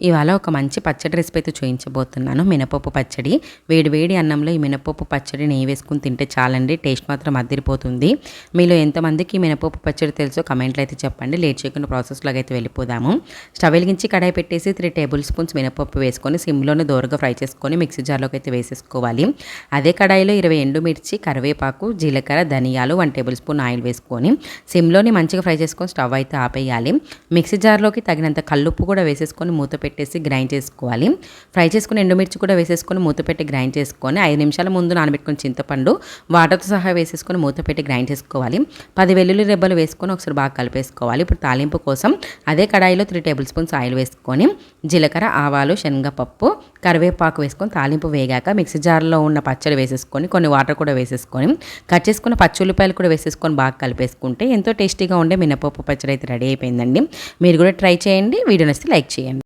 ఇవాళ ఒక మంచి పచ్చడి రెసిపీ అయితే చూపించబోతున్నాను. మినపప్పు పచ్చడి. వేడి వేడి అన్నంలో ఈ మినపప్పు పచ్చడి నెయ్యి వేసుకుని తింటే చాలండి టేస్ట్ మాత్రం అద్దరిపోతుంది మీలో ఎంతమందికి మినపప్పు పచ్చడి తెలుసో కమెంట్లు అయితే చెప్పండి. లేట్ చేయకుండా ప్రాసెస్లోకి అయితే వెళ్ళిపోదాము. స్టవ్ వెలిగించి కడాయి పెట్టేసి త్రీ టేబుల్ స్పూన్స్ మినపప్పు వేసుకొని సిమ్లోనే దూరగా ఫ్రై చేసుకొని మిక్సీ జార్లోకి అయితే వేసేసుకోవాలి. అదే కడాయిలో ఇరవై ఎండుమిర్చి కరివేపాకు జీలకర్ర ధనియాలు వన్ టేబుల్ స్పూన్ ఆయిల్ వేసుకొని సిమ్లోని మంచిగా ఫ్రై చేసుకొని స్టవ్ అయితే ఆపేయాలి. మిక్సీ జార్లోకి తగినంత కల్లుప్పు కూడా వేసేసుకొని మూత పెట్టేసి గ్రైండ్ చేసుకోవాలి. ఫ్రై చేసుకుని ఎండుమిర్చి కూడా వేసేసుకొని మూత పెట్టి గ్రైండ్ చేసుకొని ఐదు నిమిషాల ముందు నానబెట్టుకుని చింతపండు వాటర్తో సహా వేసేసుకొని మూత పెట్టి గ్రైండ్ చేసుకోవాలి. పది వెల్లుల్లి రెబ్బలు వేసుకొని ఒకసారి బాగా కలిపేసుకోవాలి. ఇప్పుడు తాలింపు కోసం అదే కడాయిలో త్రీ టేబుల్ స్పూన్స్ ఆయిల్ వేసుకొని జీలకర్ర ఆవాలు శనగపప్పు కరివేపాకు వేసుకొని తాలింపు వేగాక మిక్సీ జార్లో ఉన్న పచ్చడి వేసేసుకొని కొన్ని వాటర్ కూడా వేసేసుకొని కట్ చేసుకున్న పచ్చి ఉల్లిపాయలు కూడా వేసేసుకొని బాగా కలిపేసుకుంటే ఎంతో టేస్టీగా ఉండే మినపప్పు పచ్చడి అయితే రెడీ అయిపోయిందండి. మీరు కూడా ట్రై చేయండి. వీడియో నచ్చితే లైక్ చేయండి.